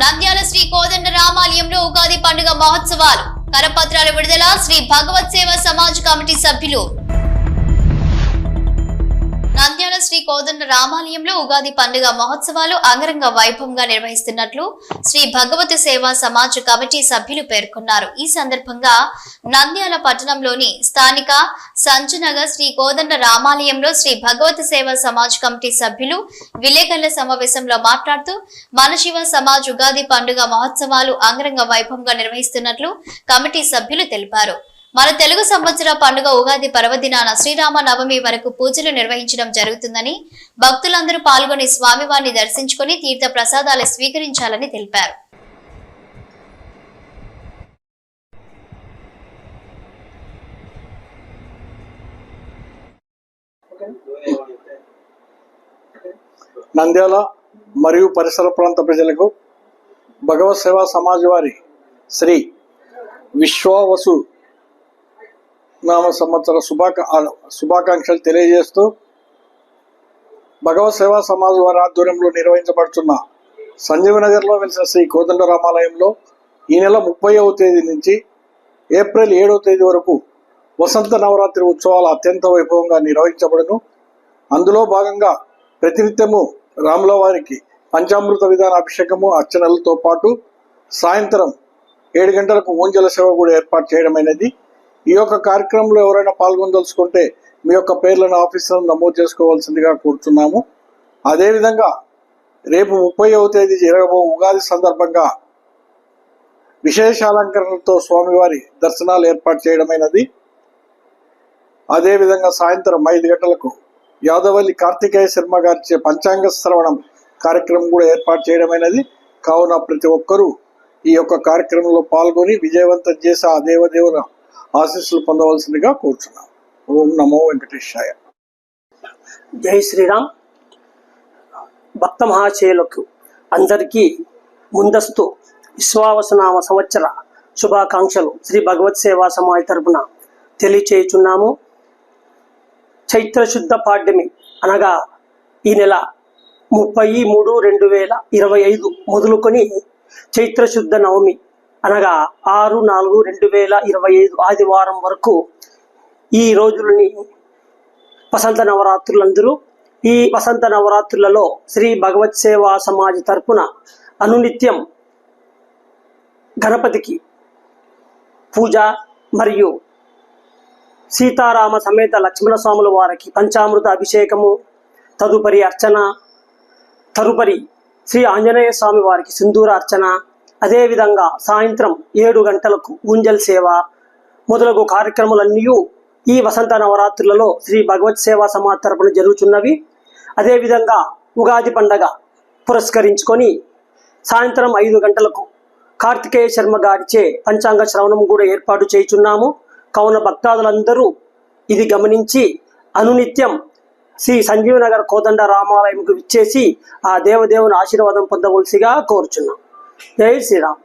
నంద్యాల శ్రీ కోదండ రామాలయంలో ఉగాది పండుగ మహోత్సవాలు. కరపత్రాల విడుదల శ్రీ భగవత్ సేవ సమాజ్ కమిటీ సభ్యులు శ్రీ కోదండ రామాలయంలో ఉగాది పండుగ మహోత్సవాలు అంగరంగ వైభవంగా నిర్వహిస్తున్నట్లు శ్రీ భగవతి సేవా సమాజ్ కమిటీ సభ్యులు పేర్కొన్నారు. ఈ సందర్భంగా నంద్యాల పట్టణంలోని స్థానిక సంచునగర్ శ్రీ కోదండ రామాలయంలో శ్రీ భగవతి సేవా సమాజ్ కమిటీ సభ్యులు విలేకరుల సమావేశంలో మాట్లాడుతూ మనశివ సమాజ్ ఉగాది పండుగ మహోత్సవాలు అంగరంగ వైభవంగా నిర్వహిస్తున్నట్లు కమిటీ సభ్యులు తెలిపారు. మన తెలుగు సంవత్సర పండుగ ఉగాది పర్వదినాన శ్రీరామ నవమి వరకు పూజలు నిర్వహించడం జరుగుతుందని భక్తులందరూ పాల్గొని స్వామివారిని దర్శించుకుని తీర్థ ప్రసాదాలు స్వీకరించాలని తెలిపారు. నంద్యాల మరియు పరిసర ప్రాంత ప్రజలకు భగవత్ సేవా సమాజ్ వారి శ్రీ విశ్వావసు నామ సంవత్సర శుభాకా శుభాకాంక్షలు తెలియజేస్తూ భగవత్ సేవా సమాజ్ వారి ఆధ్వర్యంలో నిర్వహించబడుతున్న సంజీవనగర్లో వెలిసిన శ్రీ కోదండ రామాలయంలో ఈ నెల ముప్పైవ తేదీ నుంచి ఏప్రిల్ ఏడవ తేదీ వరకు వసంత నవరాత్రి ఉత్సవాలు అత్యంత వైభవంగా నిర్వహించబడును. అందులో భాగంగా ప్రతినిత్యము రాముల వారికి పంచామృత విధాన అభిషేకము అర్చనలతో పాటు సాయంత్రం ఏడు గంటలకు ఓంజల సేవ కూడా ఏర్పాటు చేయడమైనది. ఈ యొక్క కార్యక్రమంలో ఎవరైనా పాల్గొనదలుచుకుంటే మీ యొక్క పేర్లను ఆఫీసులను నమోదు చేసుకోవాల్సిందిగా కోరుతున్నాము. అదేవిధంగా రేపు ముప్పైవ తేదీ జరగబో ఉగాది సందర్భంగా విశేష అలంకరణతో స్వామివారి దర్శనాలు ఏర్పాటు చేయడమైనది. అదేవిధంగా సాయంత్రం ఐదు గంటలకు యాదవల్లి కార్తికేయ శర్మ గారిచే పంచాంగ శ్రవణం కార్యక్రమం కూడా ఏర్పాటు చేయడమైనది. కావున ప్రతి ఒక్కరూ ఈ యొక్క కార్యక్రమంలో పాల్గొని విజయవంతం చేసి ఆ దేవదేవుల ఆశీస్సులు పొందవలసిందిగా కోరుచున్నాం. ఓం నమో వెంకటేశాయ. జై శ్రీరామ్. భక్త మహాశయులకు అందరికీ ముందస్తు విశ్వావసనామ సంవత్సర శుభాకాంక్షలు శ్రీ భగవత్ సేవా సమాజ్ తరపున తెలియచేయుచున్నాము. చైత్రశుద్ధ పాడ్యమి అనగా ఈ నెల ముప్పై మూడు రెండు వేల ఇరవై ఐదు మొదలుకొని చైత్రశుద్ధ నవమి అనగా ఆరు నాలుగు రెండు వేల ఇరవై ఐదు ఆదివారం వరకు ఈ రోజులని వసంత నవరాత్రులందరూ ఈ వసంత నవరాత్రులలో శ్రీ భగవత్ సేవా సమాజ్ తరపున అనునిత్యం గణపతికి పూజ మరియు సీతారామ సమేత లక్ష్మణ స్వాముల వారికి పంచామృత అభిషేకము తదుపరి అర్చన తదుపరి శ్రీ ఆంజనేయ స్వామి వారికి సింధూర అర్చన అదేవిధంగా సాయంత్రం ఏడు గంటలకు ఊంజల్ సేవ మొదలగు కార్యక్రమాలన్నీ ఈ వసంత నవరాత్రులలో శ్రీ భగవత్ సేవా సమాజ్ తరపున జరుగుతున్నవి అదేవిధంగా ఉగాది పండగ పురస్కరించుకొని సాయంత్రం ఐదు గంటలకు కార్తికేయ శర్మ గారిచే పంచాంగ శ్రవణం కూడా ఏర్పాటు చేయుచున్నాము. కావున భక్తాదులందరూ ఇది గమనించి అనునిత్యం శ్రీ సంజీవనగర్ కోదండ రామాలయంకు విచ్చేసి ఆ దేవదేవుని ఆశీర్వాదం పొందవలసిగా కోరుచున్నాం. జై శ్రీరామ్